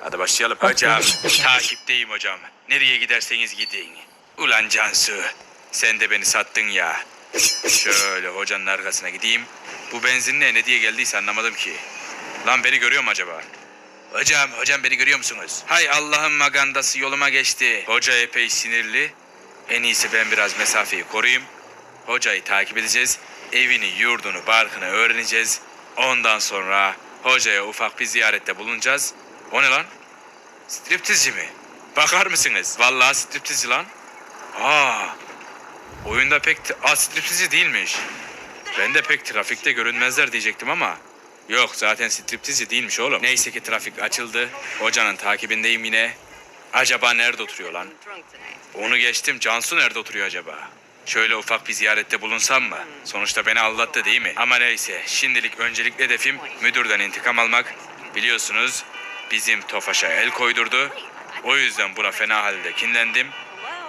Hadi başlayalım. Hocam takipteyim hocam. Nereye giderseniz gidin. Ulan Cansu sen de beni sattın ya. Şöyle hocanın arkasına gideyim. Bu benzinle ne diye geldiyse anlamadım ki. Lan beni görüyor mu acaba? Hocam, hocam beni görüyor musunuz? Hay Allah'ın magandası yoluma geçti. Hoca epey sinirli. En iyisi ben biraz mesafeyi koruyayım. Hocayı takip edeceğiz. Evini, yurdunu, barkını öğreneceğiz. Ondan sonra hocaya ufak bir ziyarette bulunacağız. O ne lan? Striptizci mi? Bakar mısınız? Vallahi striptizci lan. Aa, oyunda pek... Aa, striptizci değilmiş. Ben de pek trafikte görünmezler diyecektim ama... Yok zaten striptizci değilmiş oğlum. Neyse ki trafik açıldı. Hocanın takibindeyim yine. Acaba nerede oturuyor lan? Onu geçtim. Cansu nerede oturuyor acaba? Şöyle ufak bir ziyarette bulunsam mı? Sonuçta beni aldattı değil mi? Ama neyse. Şimdilik öncelikli hedefim müdürden intikam almak. Biliyorsunuz bizim Tofaş'a el koydurdu. O yüzden buna fena halde kinlendim.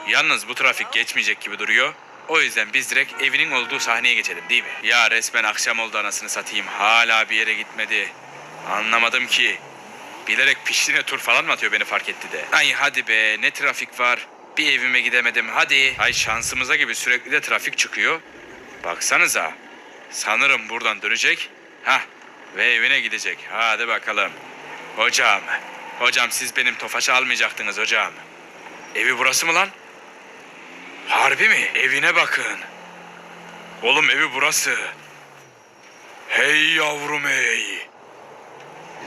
Yalnız bu trafik geçmeyecek gibi duruyor. O yüzden biz direkt evinin olduğu sahneye geçelim değil mi? Ya resmen akşam oldu anasını satayım. Hala bir yere gitmedi. Anlamadım ki. Bilerek piştiğine tur falan mı atıyor beni fark etti de. Ay hadi be ne trafik var. Bir evime gidemedim hadi. Ay şansımıza gibi sürekli de trafik çıkıyor. Baksanıza. Sanırım buradan dönecek. Hah ve evine gidecek. Hadi bakalım. Hocam. Hocam siz benim tofaşı almayacaktınız hocam. Evi burası mı lan? Harbi mi? Evine bakın. Oğlum evi burası. Hey yavrum hey.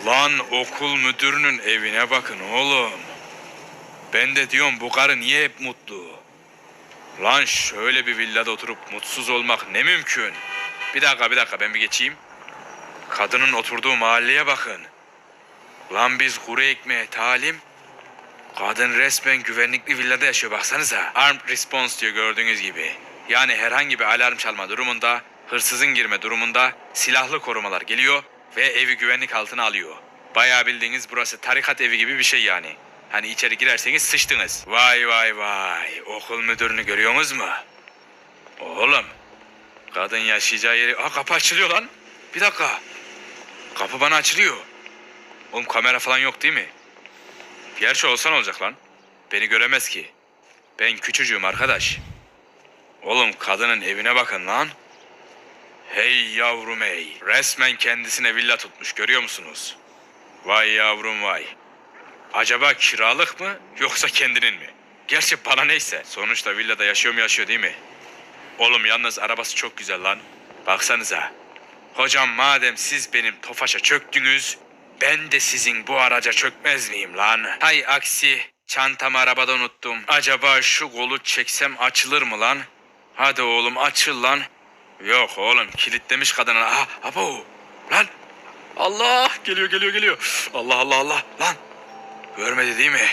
Lan okul müdürünün evine bakın oğlum. Ben de diyorum bu karı niye hep mutlu? Lan şöyle bir villada oturup mutsuz olmak ne mümkün? Bir dakika bir dakika ben bir geçeyim. Kadının oturduğu mahalleye bakın. Lan biz kuru ekmeğe talim. Kadın resmen güvenlikli villada yaşıyor baksanıza. Armed response diyor gördüğünüz gibi. Yani herhangi bir alarm çalma durumunda, hırsızın girme durumunda silahlı korumalar geliyor ve evi güvenlik altına alıyor. Bayağı bildiğiniz burası tarikat evi gibi bir şey yani. Hani içeri girerseniz sıçtınız. Vay vay vay. Okul müdürünü görüyorsunuz mu? Oğlum. Kadın yaşayacağı yeri... Aa kapı açılıyor lan. Bir dakika. Kapı bana açılıyor. Oğlum kamera falan yok değil mi? Gerçi olsan olacak lan. Beni göremez ki. Ben küçücüğüm arkadaş. Oğlum kadının evine bakın lan. Hey yavrum hey. Resmen kendisine villa tutmuş görüyor musunuz? Vay yavrum vay. Acaba kiralık mı yoksa kendinin mi? Gerçi bana neyse. Sonuçta villada yaşıyor mu yaşıyor değil mi? Oğlum yalnız arabası çok güzel lan. Baksanıza. Hocam madem siz benim Tofaş'a çöktünüz, ben de sizin bu araca çökmez miyim lan? Hay aksi, çantamı arabada unuttum. Acaba şu kolu çeksem açılır mı lan? Hadi oğlum açıl lan. Yok oğlum kilitlemiş kadını. Aha, abo. Lan. Allah geliyor geliyor geliyor. Allah Allah Allah lan. Görmedi değil mi?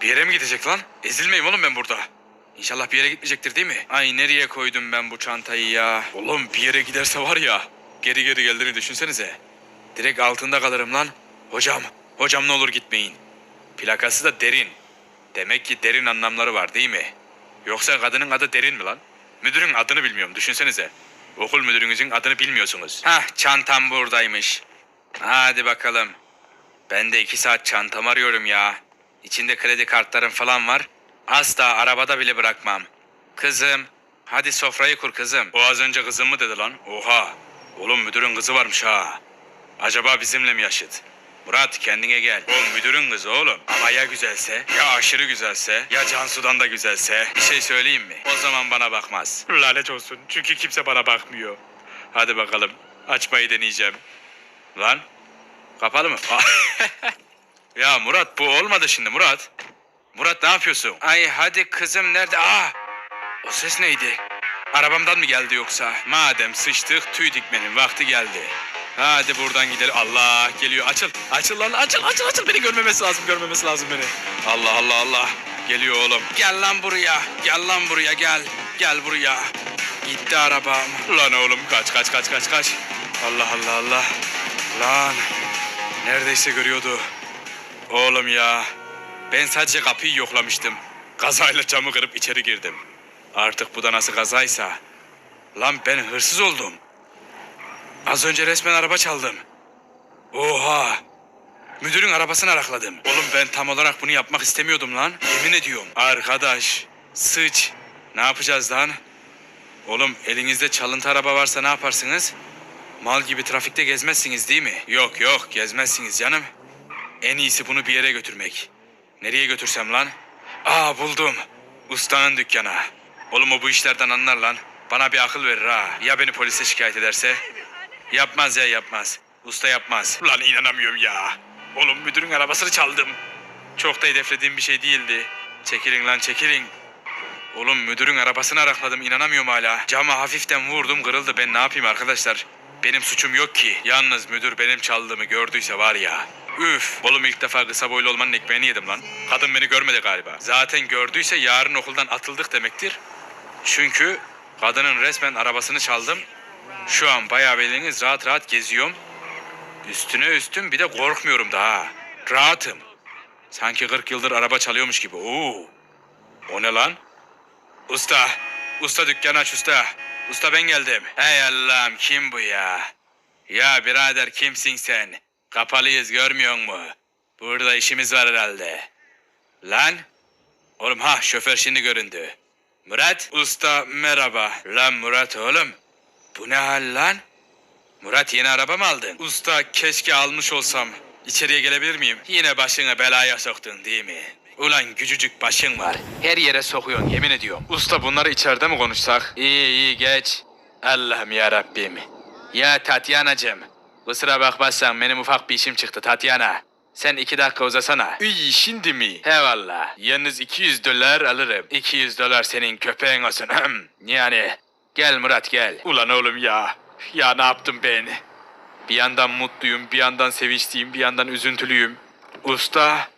Bir yere mi gidecek lan? Ezilmeyeyim oğlum ben burada. İnşallah bir yere gitmeyecektir değil mi? Ay nereye koydum ben bu çantayı ya? Oğlum bir yere giderse var ya. Geri geri geldiğini düşünsenize. Direkt altında kalırım lan. Hocam, hocam ne olur gitmeyin. Plakası da derin. Demek ki derin anlamları var değil mi? Yoksa kadının adı derin mi lan? Müdürün adını bilmiyorum düşünsenize. Okul müdürünüzün adını bilmiyorsunuz. Hah çantam buradaymış. Hadi bakalım. Ben de iki saat çantam arıyorum ya. İçinde kredi kartlarım falan var. Asla arabada bile bırakmam. Kızım, hadi sofrayı kur kızım. O az önce kızım mı dedi lan? Oha. Oğlum müdürün kızı varmış ha. Acaba bizimle mi yaşıt? Murat kendine gel. O müdürün kızı oğlum. Ama ya güzelse, ya aşırı güzelse, ya Cansu'dan da güzelse. Bir şey söyleyeyim mi? O zaman bana bakmaz. Lanet olsun. Çünkü kimse bana bakmıyor. Hadi bakalım. Açmayı deneyeceğim. Lan. Kapalı mı? ya Murat bu olmadı şimdi Murat. Murat ne yapıyorsun? Ay hadi kızım nerede? Aa! O ses neydi? Arabamdan mı geldi yoksa? Madem sıçtık tüy dikmenin vakti geldi. Hadi buradan gidelim. Allah geliyor. Açıl. Açıl lan. Açıl açıl açıl. Beni görmemesi lazım. Görmemesi lazım beni. Allah Allah Allah. Geliyor oğlum. Gel lan buraya. Gel lan buraya gel. Gel buraya. Gitti arabam. Lan oğlum kaç kaç kaç kaç kaç. Allah Allah Allah. Lan. Neredeyse görüyordu. Oğlum ya. Ben sadece kapıyı yoklamıştım. Kazayla camı kırıp içeri girdim. Artık bu da nasıl kazaysa. Lan ben hırsız oldum. Az önce resmen araba çaldım. Oha! Müdürün arabasını arakladım. Oğlum ben tam olarak bunu yapmak istemiyordum lan. Yemin ediyorum. Arkadaş, sıç. Ne yapacağız lan? Oğlum elinizde çalıntı araba varsa ne yaparsınız? Mal gibi trafikte gezmezsiniz değil mi? Yok yok gezmezsiniz canım. En iyisi bunu bir yere götürmek. Nereye götürsem lan? Aa buldum. Ustanın dükkana. Oğlum o bu işlerden anlar lan. Bana bir akıl verir ha. Ya beni polise şikayet ederse? Yapmaz ya yapmaz. Usta yapmaz. Lan inanamıyorum ya. Oğlum müdürün arabasını çaldım. Çok da hedeflediğim bir şey değildi. Çekilin lan çekilin. Oğlum müdürün arabasını arakladım inanamıyorum hala. Cama hafiften vurdum kırıldı ben ne yapayım arkadaşlar. Benim suçum yok ki. Yalnız müdür benim çaldığımı gördüyse var ya. Üf. Oğlum ilk defa kısa boylu olmanın ekmeğini yedim lan. Kadın beni görmedi galiba. Zaten gördüyse yarın okuldan atıldık demektir. Çünkü kadının resmen arabasını çaldım. Şu an bayağı bildiğiniz rahat rahat geziyorum. Üstüne üstüm bir de korkmuyorum daha. Rahatım. Sanki 40 yıldır araba çalıyormuş gibi. Oo. O ne lan? Usta. Usta dükkan aç usta. Usta ben geldim. Hey Allah'ım kim bu ya? Ya birader kimsin sen? Kapalıyız görmüyor mu? Burada işimiz var herhalde. Lan? Oğlum ha şoför şimdi göründü. Murat usta merhaba. Lan Murat oğlum. Bu ne hal lan? Murat yeni araba mı aldın? Usta keşke almış olsam. İçeriye gelebilir miyim? Yine başını belaya soktun değil mi? Ulan küçücük başın var. Her yere sokuyorsun yemin ediyorum. Usta bunları içeride mi konuşsak? İyi iyi geç. Allah'ım ya Rabbim. Ya Tatyanacığım. Kusura bakmazsan benim ufak bir işim çıktı Tatyana. Sen iki dakika uzasana. İyi şimdi mi? He valla. Yalnız 200 dolar alırım. 200 dolar senin köpeğin olsun. yani. Gel Murat gel. Ulan oğlum ya. Ya ne yaptım ben? Bir yandan mutluyum, bir yandan sevinçliyim, bir yandan üzüntülüyüm. Usta,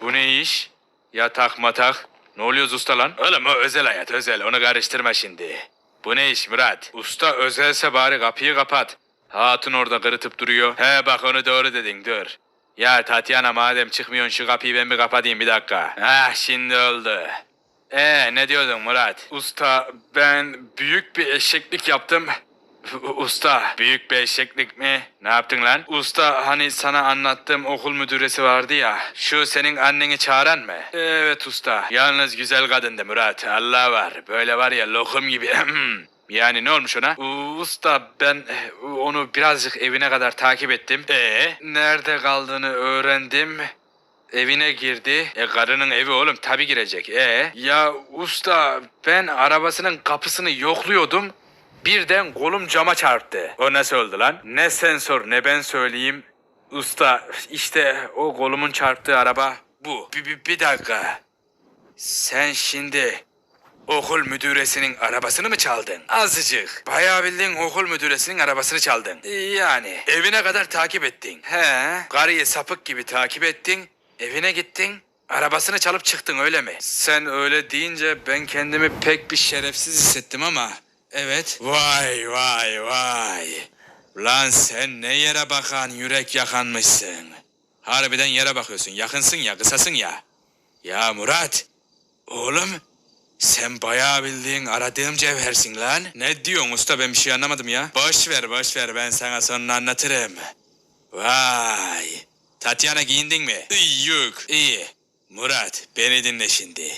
bu ne iş? Yatak matak. Ne oluyoruz usta lan? Oğlum o özel hayat özel, onu karıştırma şimdi. Bu ne iş Murat? Usta özelse bari kapıyı kapat. Hatun orada kırıtıp duruyor. He bak onu doğru dedin dur. Ya Tatyana madem çıkmıyorsun şu kapıyı ben bir kapatayım bir dakika. Ah şimdi oldu. Ee ne diyordun Murat? Usta ben büyük bir eşeklik yaptım. Usta büyük bir eşeklik mi? Ne yaptın lan? Usta hani sana anlattığım okul müdüresi vardı ya. Şu senin anneni çağıran mı? Evet usta. Yalnız güzel kadındı Murat. Allah var. Böyle var ya lokum gibi. yani ne olmuş ona? Usta ben eh, onu birazcık evine kadar takip ettim. E nerede kaldığını öğrendim. Evine girdi. E karının evi oğlum tabi girecek. E ya usta ben arabasının kapısını yokluyordum. Birden kolum cama çarptı. O nasıl oldu lan? Ne sen sor ne ben söyleyeyim. Usta işte o kolumun çarptığı araba bu. Bir, bir, bir dakika. Sen şimdi okul müdüresinin arabasını mı çaldın? Azıcık. Bayağı bildiğin okul müdüresinin arabasını çaldın. Yani evine kadar takip ettin. He. Karıyı sapık gibi takip ettin. Evine gittin. Arabasını çalıp çıktın öyle mi? Sen öyle deyince ben kendimi pek bir şerefsiz hissettim ama. Evet. Vay vay vay. Lan sen ne yere bakan yürek yakanmışsın. Harbiden yere bakıyorsun. Yakınsın ya kısasın ya. Ya Murat. Oğlum. Sen bayağı bildiğin aradığım cevhersin lan. Ne diyorsun usta ben bir şey anlamadım ya. Boş ver boş ver ben sana sonra anlatırım. Vay. Tatyana giyindin mi? Yok. İyi. Murat beni dinle şimdi.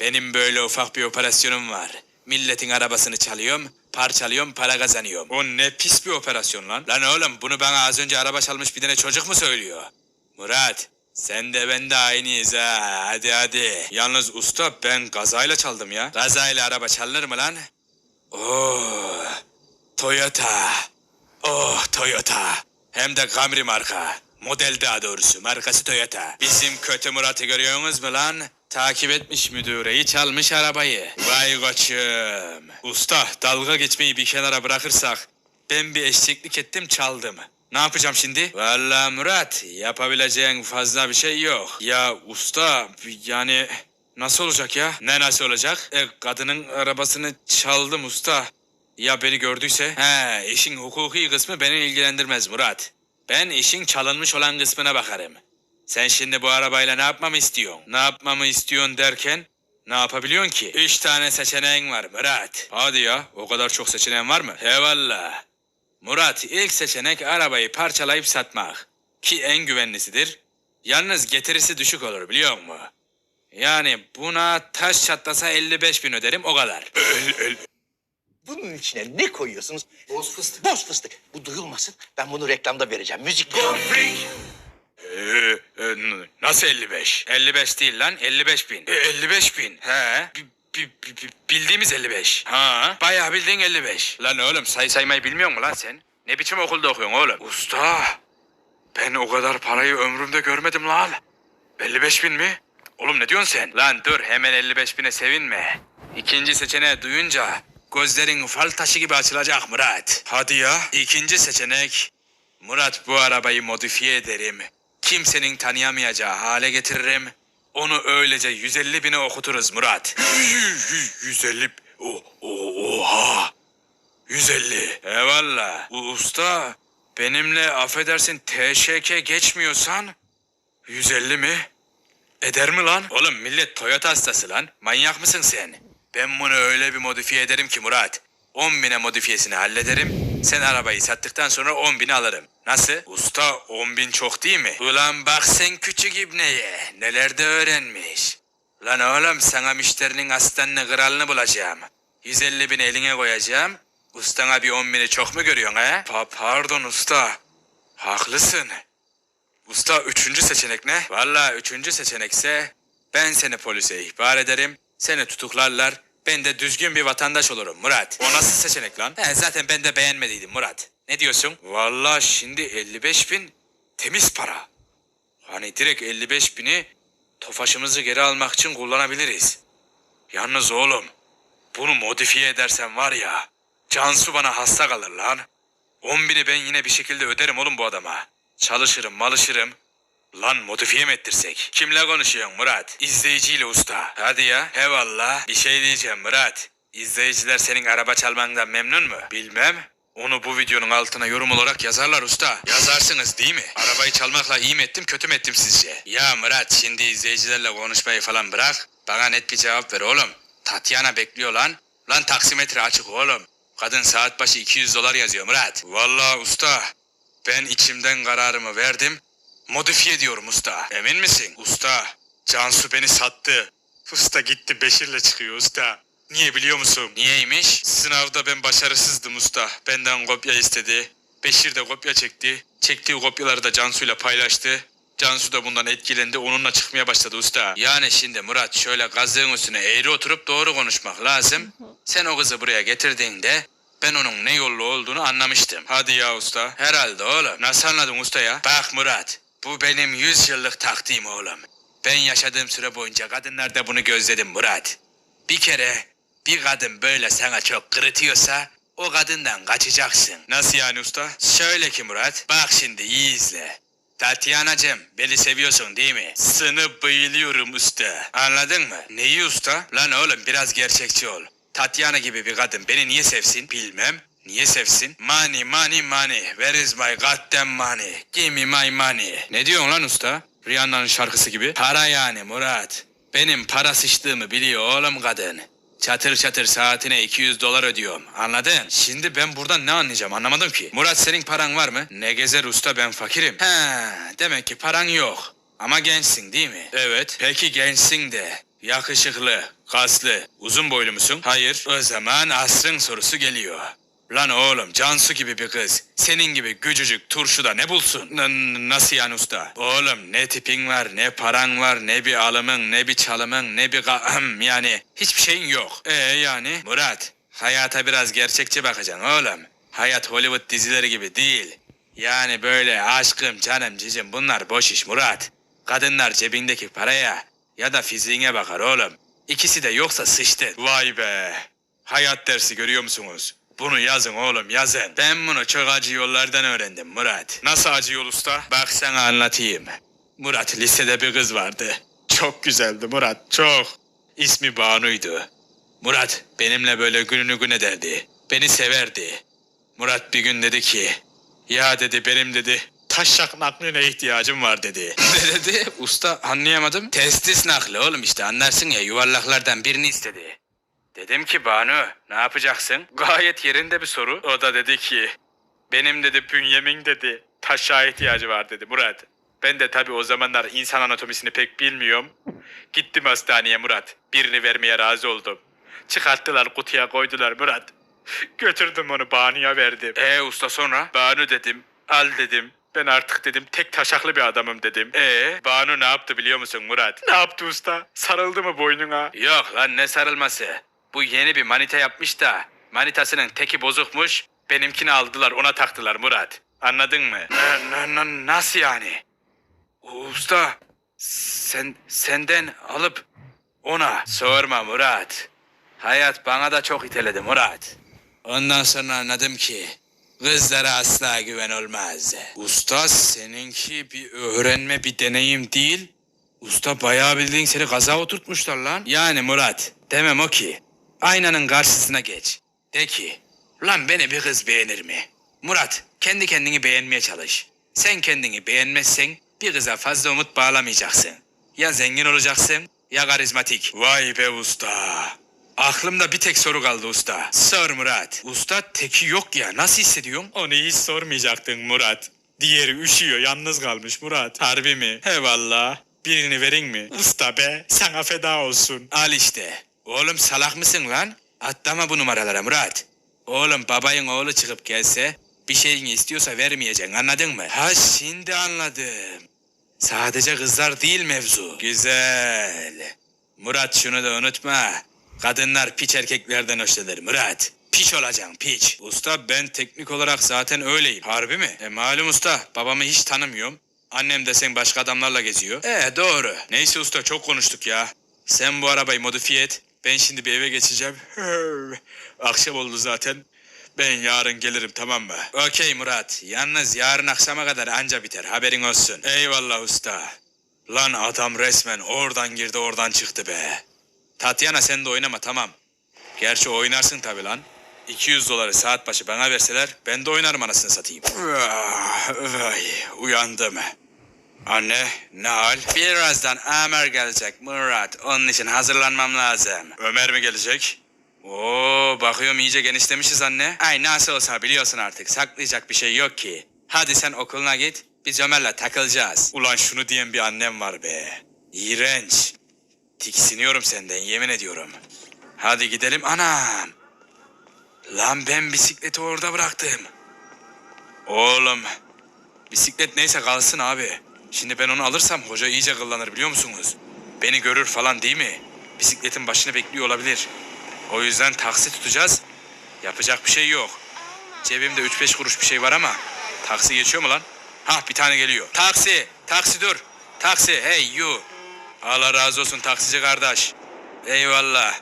Benim böyle ufak bir operasyonum var. Milletin arabasını çalıyorum, parçalıyorum, para kazanıyorum. O ne pis bir operasyon lan. Lan oğlum bunu bana az önce araba çalmış bir tane çocuk mu söylüyor? Murat sen de ben de aynıyız ha. Hadi hadi. Yalnız usta ben kazayla çaldım ya. Kazayla araba çalınır mı lan? Oo, Toyota. Oh Toyota. Hem de Camry marka. Model daha doğrusu. Markası Toyota. Bizim kötü Murat'ı görüyorsunuz mu lan? Takip etmiş müdüreyi çalmış arabayı. Vay koçum. Usta dalga geçmeyi bir kenara bırakırsak ben bir eşeklik ettim çaldım. Ne yapacağım şimdi? Vallahi Murat yapabileceğin fazla bir şey yok. Ya usta yani nasıl olacak ya? Ne nasıl olacak? E, kadının arabasını çaldım usta. Ya beni gördüyse? He, işin hukuki kısmı beni ilgilendirmez Murat. Ben işin çalınmış olan kısmına bakarım. Sen şimdi bu arabayla ne yapmamı istiyorsun? Ne yapmamı istiyorsun derken ne yapabiliyorsun ki? Üç tane seçeneğin var Murat. Hadi ya o kadar çok seçeneğin var mı? Eyvallah. Murat ilk seçenek arabayı parçalayıp satmak. Ki en güvenlisidir. Yalnız getirisi düşük olur biliyor musun? Yani buna taş çatlasa 55 bin öderim o kadar. Bunun içine ne koyuyorsunuz? Boz fıstık. Boz fıstık. Bu duyulmasın. Ben bunu reklamda vereceğim. Müzik. Ee, e, nasıl 55? 55 değil lan 55 bin. 55 bin. He. Bi- bildiğimiz 55. Ha. Bayağı bildiğin 55. Lan oğlum say saymayı bilmiyor musun lan sen? Ne biçim okulda okuyorsun oğlum? Usta. Ben o kadar parayı ömrümde görmedim lan. 55 bin mi? Oğlum ne diyorsun sen? Lan dur hemen 55 bine sevinme. İkinci seçeneği duyunca gözlerin fal taşı gibi açılacak Murat. Hadi ya. İkinci seçenek Murat bu arabayı modifiye ederim. Kimsenin tanıyamayacağı hale getiririm. Onu öylece 150 bine okuturuz Murat. 150? O, o, oha. 150. Eyvallah. U- Usta benimle affedersin TŞK geçmiyorsan 150 mi? Eder mi lan? Oğlum millet Toyota hastası lan. Manyak mısın sen? Ben bunu öyle bir modifiye ederim ki Murat. 10 bine modifiyesini hallederim. Sen arabayı sattıktan sonra 10 bini alırım. Nasıl? Usta 10 bin çok değil mi? Ulan bak sen küçük ibneye. Neler de öğrenmiş. Lan oğlum sana müşterinin aslanını kralını bulacağım. 150 bin eline koyacağım. Ustana bir 10 bini çok mu görüyorsun ha? Pa pardon usta. Haklısın. Usta üçüncü seçenek ne? Valla üçüncü seçenekse ben seni polise ihbar ederim. Seni tutuklarlar. Ben de düzgün bir vatandaş olurum Murat. O nasıl seçenek lan? He, zaten ben de beğenmediydim Murat. Ne diyorsun? Valla şimdi 55 bin temiz para. Hani direkt 55 bini tofaşımızı geri almak için kullanabiliriz. Yalnız oğlum bunu modifiye edersen var ya Cansu bana hasta kalır lan. 10 bini ben yine bir şekilde öderim oğlum bu adama. Çalışırım malışırım. Lan modifiye mi ettirsek? Kimle konuşuyorsun Murat? İzleyiciyle usta. Hadi ya. Eyvallah. Bir şey diyeceğim Murat. İzleyiciler senin araba çalmandan memnun mu? Bilmem. Onu bu videonun altına yorum olarak yazarlar usta. Yazarsınız değil mi? Arabayı çalmakla iyi mi ettim kötü mü ettim sizce? Ya Murat şimdi izleyicilerle konuşmayı falan bırak. Bana net bir cevap ver oğlum. Tatyana bekliyor lan. Lan taksimetre açık oğlum. Kadın saat başı 200 dolar yazıyor Murat. Vallahi usta. Ben içimden kararımı verdim. Modifiye diyorum usta. Emin misin? Usta. Cansu beni sattı. Usta gitti Beşir'le çıkıyor usta. Niye biliyor musun? Niyeymiş? Sınavda ben başarısızdım usta. Benden kopya istedi. Beşir de kopya çekti. Çektiği kopyaları da Cansu'yla paylaştı. Cansu da bundan etkilendi. Onunla çıkmaya başladı usta. Yani şimdi Murat şöyle gazığın üstüne eğri oturup doğru konuşmak lazım. Sen o kızı buraya getirdiğinde ben onun ne yollu olduğunu anlamıştım. Hadi ya usta. Herhalde oğlum. Nasıl anladın usta ya? Bak Murat. Bu benim 100 yıllık taktiğim oğlum. Ben yaşadığım süre boyunca kadınlar da bunu gözledim Murat. Bir kere bir kadın böyle sana çok kırıtıyorsa o kadından kaçacaksın. Nasıl yani usta? Şöyle ki Murat. Bak şimdi iyi izle. Tatyanacığım beni seviyorsun değil mi? Sını bayılıyorum usta. Anladın mı? Neyi usta? Lan oğlum biraz gerçekçi ol. Tatyana gibi bir kadın beni niye sevsin? Bilmem. Niye sevsin? Money, money, money. Where is my goddamn money? Give me my money. Ne diyorsun lan usta? Rihanna'nın şarkısı gibi. Para yani Murat. Benim para sıçtığımı biliyor oğlum kadın. Çatır çatır saatine 200 dolar ödüyorum. Anladın? Şimdi ben buradan ne anlayacağım anlamadım ki. Murat senin paran var mı? Ne gezer usta ben fakirim. He, demek ki paran yok. Ama gençsin değil mi? Evet. Peki gençsin de. Yakışıklı, kaslı, uzun boylu musun? Hayır. O zaman asrın sorusu geliyor. Lan oğlum Cansu gibi bir kız senin gibi gücücük turşuda ne bulsun? N- nasıl yani usta? Oğlum ne tipin var ne paran var ne bir alımın ne bir çalımın ne bir ga- yani hiçbir şeyin yok. E yani? Murat hayata biraz gerçekçi bakacaksın oğlum. Hayat Hollywood dizileri gibi değil. Yani böyle aşkım canım cicim bunlar boş iş Murat. Kadınlar cebindeki paraya ya da fiziğine bakar oğlum. İkisi de yoksa sıçtı. Vay be. Hayat dersi görüyor musunuz? Bunu yazın oğlum yazın. Ben bunu çok acı yollardan öğrendim Murat. Nasıl acı yol usta? Bak sana anlatayım. Murat lisede bir kız vardı. Çok güzeldi Murat çok. İsmi Banu'ydu. Murat benimle böyle gününü gün ederdi. Beni severdi. Murat bir gün dedi ki ya dedi benim dedi taşak nakline ihtiyacım var dedi. ne dedi? Usta anlayamadım. Testis nakli oğlum işte anlarsın ya yuvarlaklardan birini istedi. Dedim ki Banu ne yapacaksın? Gayet yerinde bir soru. O da dedi ki benim dedi bünyemin dedi taşa ihtiyacı var dedi Murat. Ben de tabii o zamanlar insan anatomisini pek bilmiyorum. Gittim hastaneye Murat. Birini vermeye razı oldum. Çıkarttılar kutuya koydular Murat. Götürdüm onu Banu'ya verdim. E usta sonra? Banu dedim. Al dedim. Ben artık dedim tek taşaklı bir adamım dedim. E Banu ne yaptı biliyor musun Murat? Ne yaptı usta? Sarıldı mı boynuna? Yok lan ne sarılması? Bu yeni bir manita yapmış da manitasının teki bozukmuş. Benimkini aldılar ona taktılar Murat. Anladın mı? Na- na- na- nasıl yani? Usta sen senden alıp ona sorma Murat. Hayat bana da çok iteledi Murat. Ondan sonra anladım ki kızlara asla güven olmaz. Usta seninki bir öğrenme bir deneyim değil. Usta bayağı bildiğin seni gaza oturtmuşlar lan. Yani Murat demem o ki aynanın karşısına geç. De ki lan beni bir kız beğenir mi? Murat kendi kendini beğenmeye çalış. Sen kendini beğenmezsen bir kıza fazla umut bağlamayacaksın. Ya zengin olacaksın ya karizmatik. Vay be usta. Aklımda bir tek soru kaldı usta. Sor Murat. Usta teki yok ya nasıl hissediyorsun? Onu hiç sormayacaktın Murat. Diğeri üşüyor yalnız kalmış Murat. Harbi mi? He valla. Birini verin mi? Usta be sana feda olsun. Al işte. Oğlum salak mısın lan? Atlama bu numaralara Murat. Oğlum babayın oğlu çıkıp gelse bir şeyini istiyorsa vermeyeceksin anladın mı? Ha şimdi anladım. Sadece kızlar değil mevzu. Güzel. Murat şunu da unutma. Kadınlar piç erkeklerden hoşlanır Murat. Piç olacaksın piç. Usta ben teknik olarak zaten öyleyim. Harbi mi? E malum usta babamı hiç tanımıyorum. Annem desen başka adamlarla geziyor. E doğru. Neyse usta çok konuştuk ya. Sen bu arabayı modifiye et. Ben şimdi bir eve geçeceğim. Akşam oldu zaten. Ben yarın gelirim tamam mı? Okey Murat. Yalnız yarın akşama kadar anca biter. Haberin olsun. Eyvallah usta. Lan adam resmen oradan girdi oradan çıktı be. Tatyana sen de oynama tamam. Gerçi oynarsın tabi lan. 200 doları saat başı bana verseler ben de oynarım anasını satayım. Vay, uyandım. Anne ne hal? Birazdan Ömer gelecek Murat. Onun için hazırlanmam lazım. Ömer mi gelecek? Oo bakıyorum iyice genişlemişiz anne. Ay nasıl olsa biliyorsun artık saklayacak bir şey yok ki. Hadi sen okuluna git. Biz Ömer'le takılacağız. Ulan şunu diyen bir annem var be. İğrenç. Tiksiniyorum senden yemin ediyorum. Hadi gidelim anam. Lan ben bisikleti orada bıraktım. Oğlum. Bisiklet neyse kalsın abi. Şimdi ben onu alırsam hoca iyice kıllanır biliyor musunuz? Beni görür falan değil mi? Bisikletin başını bekliyor olabilir. O yüzden taksi tutacağız. Yapacak bir şey yok. Cebimde 3-5 kuruş bir şey var ama taksi geçiyor mu lan? Hah bir tane geliyor. Taksi, taksi dur. Taksi, hey you. Allah razı olsun taksici kardeş. Eyvallah.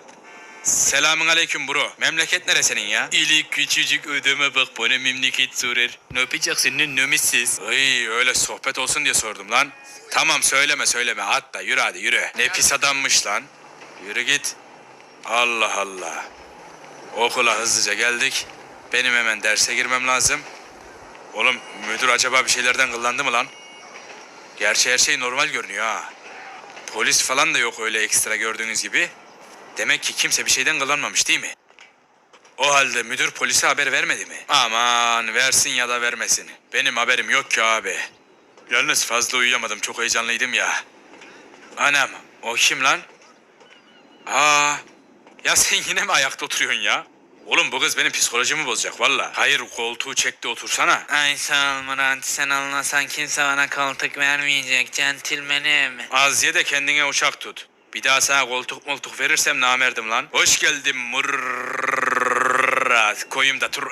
Selamun aleyküm bro. Memleket nere senin ya? İlik küçücük ödeme bak bana memleket sorar. Ne yapacaksın lan nömissiz? Ay öyle sohbet olsun diye sordum lan. Tamam söyleme söyleme hatta yürü hadi yürü. Ne pis adammış lan. Yürü git. Allah Allah. Okula hızlıca geldik. Benim hemen derse girmem lazım. Oğlum müdür acaba bir şeylerden kıllandı mı lan? Gerçi her şey normal görünüyor ha. Polis falan da yok öyle ekstra gördüğünüz gibi. Demek ki kimse bir şeyden kıllanmamış değil mi? O halde müdür polise haber vermedi mi? Aman versin ya da vermesin. Benim haberim yok ki abi. Yalnız fazla uyuyamadım çok heyecanlıydım ya. Anam o kim lan? Aa ya sen yine mi ayakta oturuyorsun ya? Oğlum bu kız benim psikolojimi bozacak valla. Hayır koltuğu çekti otursana. Ay sağ ol Murat. Sen olmasan kimse bana koltuk vermeyecek. Centilmenim. Az ye de kendine uçak tut. Bir daha sana koltuk moltuk verirsem namerdim lan. Hoş geldin Murat. Koyayım da tur.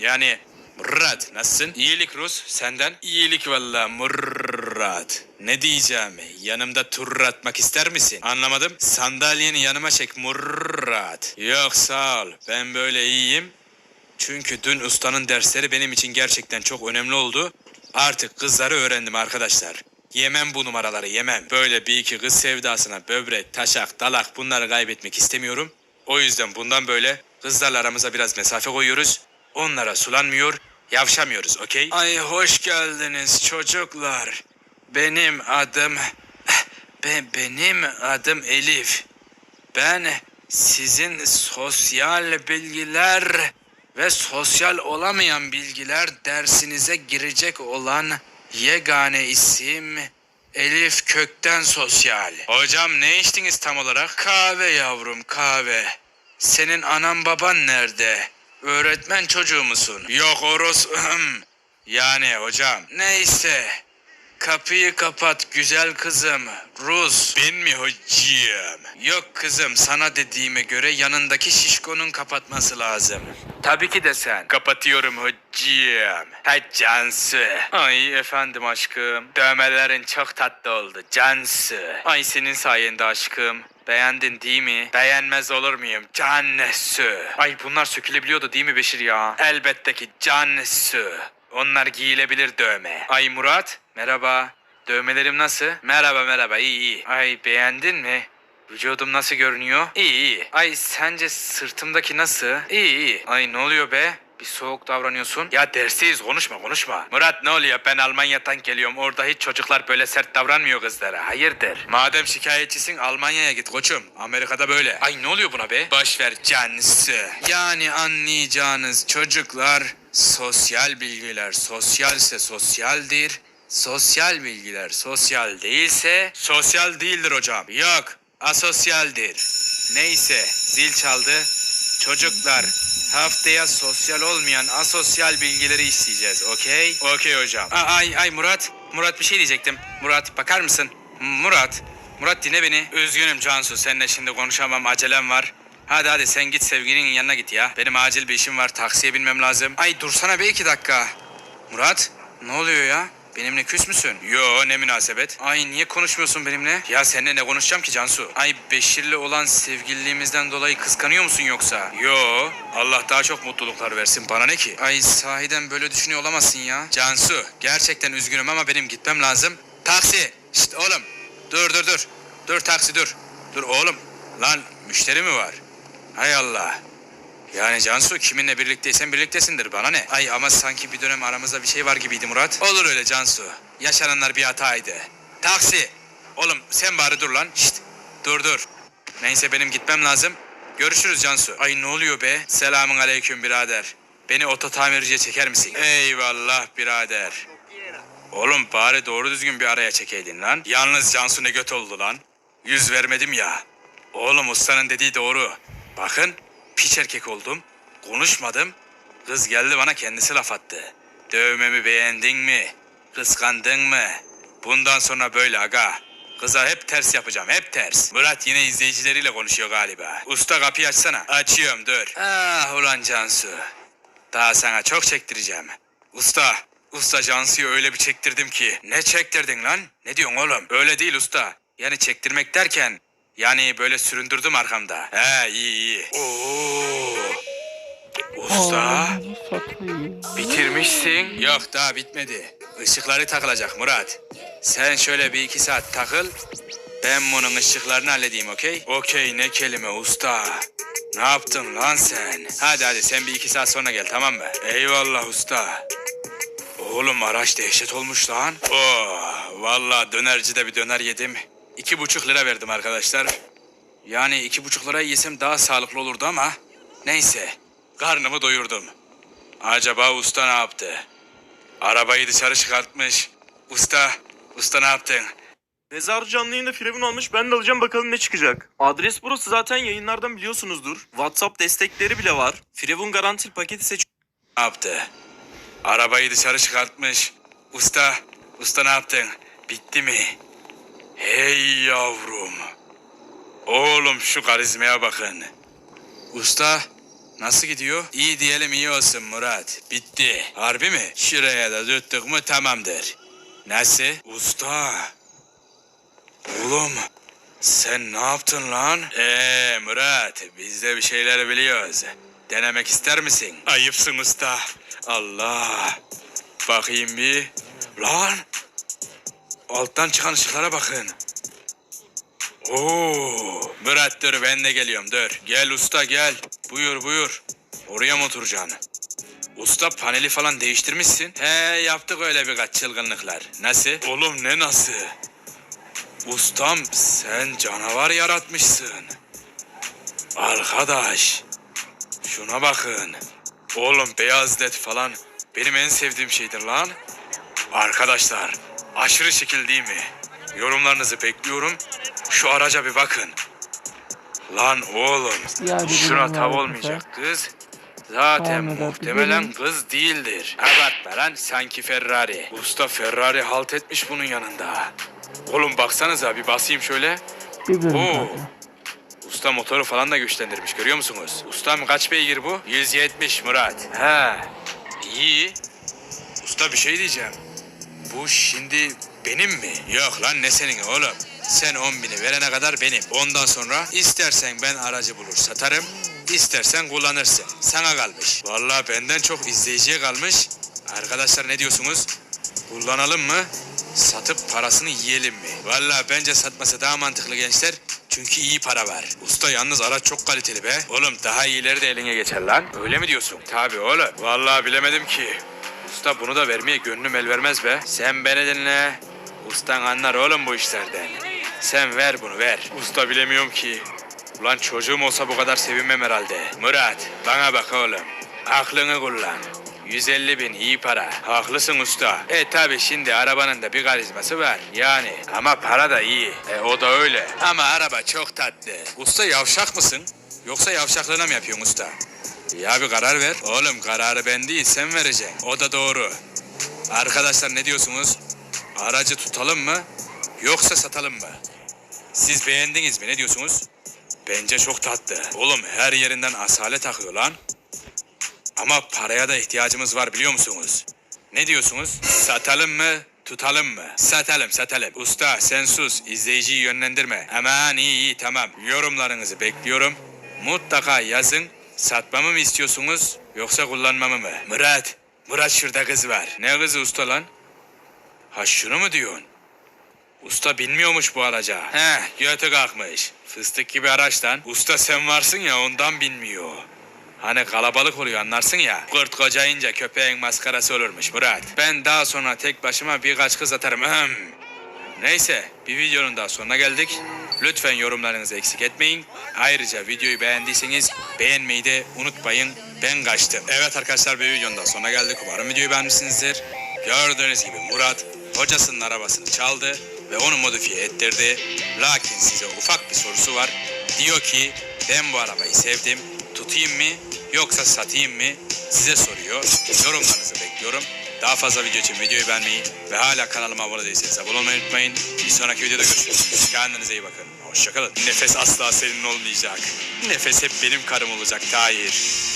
Yani Murat nasılsın? İyilik Rus senden. İyilik valla Murat. Ne diyeceğim? Yanımda tur atmak ister misin? Anlamadım. Sandalyeni yanıma çek Murat. Yok sağ ol. Ben böyle iyiyim. Çünkü dün ustanın dersleri benim için gerçekten çok önemli oldu. Artık kızları öğrendim arkadaşlar. Yemem bu numaraları yemem. Böyle bir iki kız sevdasına böbrek, taşak, dalak bunları kaybetmek istemiyorum. O yüzden bundan böyle kızlarla aramıza biraz mesafe koyuyoruz. Onlara sulanmıyor, yavşamıyoruz okey? Ay hoş geldiniz çocuklar. Benim adım... Be, benim adım Elif. Ben sizin sosyal bilgiler ve sosyal olamayan bilgiler dersinize girecek olan Yegane isim Elif kökten sosyal. Hocam ne içtiniz tam olarak? Kahve yavrum kahve. Senin anan baban nerede? Öğretmen çocuğu musun? Yok oros... yani hocam. Neyse. Kapıyı kapat güzel kızım. Rus. Ben mi hocam? Yok kızım sana dediğime göre yanındaki şişkonun kapatması lazım. Tabii ki de sen. Kapatıyorum hocam. Ha Cansu. Ay efendim aşkım. Dövmelerin çok tatlı oldu Cansu. Ay senin sayende aşkım. Beğendin değil mi? Beğenmez olur muyum? Cansu. Ay bunlar sökülebiliyordu değil mi Beşir ya? Elbette ki Cansu. Onlar giyilebilir dövme. Ay Murat, merhaba. Dövmelerim nasıl? Merhaba merhaba, iyi iyi. Ay beğendin mi? Vücudum nasıl görünüyor? İyi iyi. Ay sence sırtımdaki nasıl? İyi iyi. Ay ne oluyor be? Bir soğuk davranıyorsun. Ya dersteyiz konuşma konuşma. Murat ne oluyor? Ben Almanya'dan geliyorum. Orada hiç çocuklar böyle sert davranmıyor kızlara. Hayırdır? Madem şikayetçisin Almanya'ya git koçum. Amerika'da böyle. Ay ne oluyor buna be? Boş ver canısı. Yani anlayacağınız çocuklar sosyal bilgiler sosyalse sosyaldir. Sosyal bilgiler sosyal değilse sosyal değildir hocam. Yok asosyaldir. Neyse zil çaldı. Çocuklar haftaya sosyal olmayan asosyal bilgileri isteyeceğiz okey? Okey hocam. Aa, ay ay Murat. Murat bir şey diyecektim. Murat bakar mısın? Murat. Murat dinle beni. Üzgünüm Cansu seninle şimdi konuşamam acelem var. Hadi hadi sen git sevgilinin yanına git ya. Benim acil bir işim var taksiye binmem lazım. Ay dursana be iki dakika. Murat ne oluyor ya? Benimle küs müsün? Yo ne münasebet. Ay niye konuşmuyorsun benimle? Ya seninle ne konuşacağım ki Cansu? Ay Beşir'le olan sevgililiğimizden dolayı kıskanıyor musun yoksa? Yo Allah daha çok mutluluklar versin bana ne ki? Ay sahiden böyle düşünüyor olamazsın ya. Cansu gerçekten üzgünüm ama benim gitmem lazım. Taksi. Şşt oğlum. Dur dur dur. Dur taksi dur. Dur oğlum. Lan müşteri mi var? Hay Allah. Yani Cansu kiminle birlikteysen birliktesindir bana ne? Ay ama sanki bir dönem aramızda bir şey var gibiydi Murat. Olur öyle Cansu. Yaşananlar bir hataydı. Taksi. Oğlum sen bari dur lan. Şşt. Dur dur. Neyse benim gitmem lazım. Görüşürüz Cansu. Ay ne oluyor be? Selamun aleyküm birader. Beni oto tamirciye çeker misin? Eyvallah birader. Oğlum bari doğru düzgün bir araya çekeydin lan. Yalnız Cansu ne göt oldu lan. Yüz vermedim ya. Oğlum ustanın dediği doğru. Bakın piç erkek oldum. Konuşmadım. Kız geldi bana kendisi laf attı. Dövmemi beğendin mi? Kıskandın mı? Bundan sonra böyle aga. Kıza hep ters yapacağım, hep ters. Murat yine izleyicileriyle konuşuyor galiba. Usta kapıyı açsana. Açıyorum, dur. Ah ulan Cansu. Daha sana çok çektireceğim. Usta, usta Cansu'yu öyle bir çektirdim ki. Ne çektirdin lan? Ne diyorsun oğlum? Öyle değil usta. Yani çektirmek derken... Yani böyle süründürdüm arkamda. He iyi iyi. Oo. Usta. Bitirmişsin. Yok daha bitmedi. Işıkları takılacak Murat. Sen şöyle bir iki saat takıl. Ben bunun ışıklarını halledeyim okey? Okey ne kelime usta. Ne yaptın lan sen? Hadi hadi sen bir iki saat sonra gel tamam mı? Eyvallah usta. Oğlum araç dehşet olmuş lan. Oh, vallahi dönercide bir döner yedim. İki buçuk lira verdim arkadaşlar. Yani iki buçuk lira yesem daha sağlıklı olurdu ama neyse. Karnımı doyurdum. Acaba usta ne yaptı? Arabayı dışarı çıkartmış. Usta, usta ne yaptın? Mezar canlı yayında Firavun almış. Ben de alacağım bakalım ne çıkacak. Adres burası zaten yayınlardan biliyorsunuzdur. WhatsApp destekleri bile var. Firavun garantil paketi seç. Ne yaptı? Arabayı dışarı çıkartmış. Usta, usta ne yaptın? Bitti mi? Hey yavrum. Oğlum şu karizmaya bakın. Usta, nasıl gidiyor? İyi diyelim iyi olsun Murat. Bitti. Harbi mi? Şuraya da tuttuk mu tamamdır. Nasıl? Usta. Oğlum, sen ne yaptın lan? Ee Murat, biz de bir şeyler biliyoruz. Denemek ister misin? Ayıpsın usta. Allah. Bakayım bir. Lan. Alttan çıkan ışıklara bakın. Oo. Murat dur ben de geliyorum dur. Gel usta gel. Buyur buyur. Oraya mı oturacaksın? Usta paneli falan değiştirmişsin. He yaptık öyle birkaç çılgınlıklar. Nasıl? Oğlum ne nasıl? Ustam sen canavar yaratmışsın. Arkadaş. Şuna bakın. Oğlum beyaz led falan benim en sevdiğim şeydir lan. Arkadaşlar aşırı şekil değil mi? Yorumlarınızı bekliyorum. Şu araca bir bakın. Lan oğlum Ya şuna tav olmayacak kız. Zaten da muhtemelen kız değildir. Abartma lan sanki Ferrari. Usta Ferrari halt etmiş bunun yanında. Oğlum baksanıza bir basayım şöyle. Oo. Usta motoru falan da güçlendirmiş görüyor musunuz? Ustam kaç beygir bu? 170 Murat. He. İyi. Usta bir şey diyeceğim. Bu şimdi benim mi? Yok lan ne senin oğlum. Sen 10 bini verene kadar benim. Ondan sonra istersen ben aracı bulur satarım. istersen kullanırsın. Sana kalmış. Vallahi benden çok izleyiciye kalmış. Arkadaşlar ne diyorsunuz? Kullanalım mı? Satıp parasını yiyelim mi? Vallahi bence satması daha mantıklı gençler. Çünkü iyi para var. Usta yalnız araç çok kaliteli be. Oğlum daha iyileri de eline geçer lan. Öyle mi diyorsun? Tabii oğlum. Vallahi bilemedim ki. Usta bunu da vermeye gönlüm el vermez be. Sen beni dinle. Ustan anlar oğlum bu işlerden. Sen ver bunu ver. Usta bilemiyorum ki. Ulan çocuğum olsa bu kadar sevinmem herhalde. Murat bana bak oğlum. Aklını kullan. 150 bin iyi para. Haklısın usta. E tabi şimdi arabanın da bir karizması var. Yani ama para da iyi. E o da öyle. Ama araba çok tatlı. Usta yavşak mısın? Yoksa yavşaklığına mı yapıyorsun usta? Ya bir karar ver. Oğlum kararı ben değil sen vereceksin. O da doğru. Arkadaşlar ne diyorsunuz? Aracı tutalım mı? Yoksa satalım mı? Siz beğendiniz mi? Ne diyorsunuz? Bence çok tatlı. Oğlum her yerinden asalet takıyor lan. Ama paraya da ihtiyacımız var biliyor musunuz? Ne diyorsunuz? Satalım mı? Tutalım mı? Satalım satalım. Usta sen sus. izleyiciyi yönlendirme. Aman iyi iyi tamam. Yorumlarınızı bekliyorum. Mutlaka yazın. Satmamı mı istiyorsunuz yoksa kullanmamı mı? Murat. Murat şurada kız var. Ne kızı usta lan? Ha şunu mu diyorsun? Usta bilmiyormuş bu araca. He, götü kalkmış. Fıstık gibi araçtan. Usta sen varsın ya ondan bilmiyor. Hani kalabalık oluyor anlarsın ya. Kurt kocayınca köpeğin maskarası olurmuş Murat. Ben daha sonra tek başıma birkaç kız atarım. Neyse bir videonun daha sonuna geldik. Lütfen yorumlarınızı eksik etmeyin. Ayrıca videoyu beğendiyseniz beğenmeyi de unutmayın. Ben kaçtım. Evet arkadaşlar bir videonun daha sonuna geldik. Umarım videoyu beğenmişsinizdir. Gördüğünüz gibi Murat hocasının arabasını çaldı ve onu modifiye ettirdi. Lakin size ufak bir sorusu var. Diyor ki ben bu arabayı sevdim. Tutayım mı yoksa satayım mı? Size soruyor. Yorumlarınızı bekliyorum. Daha fazla video için videoyu beğenmeyi ve hala kanalıma abone değilseniz abone olmayı unutmayın. Bir sonraki videoda görüşürüz. Kendinize iyi bakın. Hoşçakalın. Nefes asla senin olmayacak. Nefes hep benim karım olacak Tahir.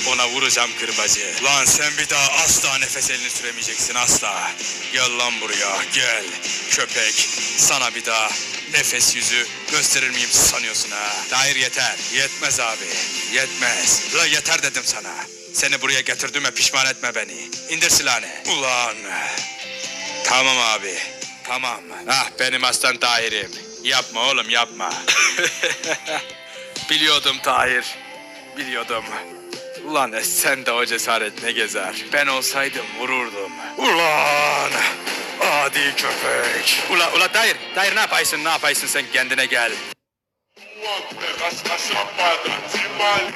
Ona vuracağım kırbacı. Lan sen bir daha asla nefes elini süremeyeceksin asla. Gel lan buraya gel. Köpek. Sana bir daha nefes yüzü gösterir miyim sanıyorsun ha? Tahir yeter. Yetmez abi. Yetmez. La yeter dedim sana. Seni buraya getirdiğime pişman etme beni. İndir silahını. Ulan. Tamam abi. Tamam. Ah benim aslan Tahir'im. Yapma oğlum yapma. Biliyordum Tahir. Biliyordum. Ulan e, sen de o cesaret ne gezer. Ben olsaydım vururdum. Ulan! Adi köpek. Ula ula Tahir. Tahir ne yapaysın ne yapaysın sen kendine gel.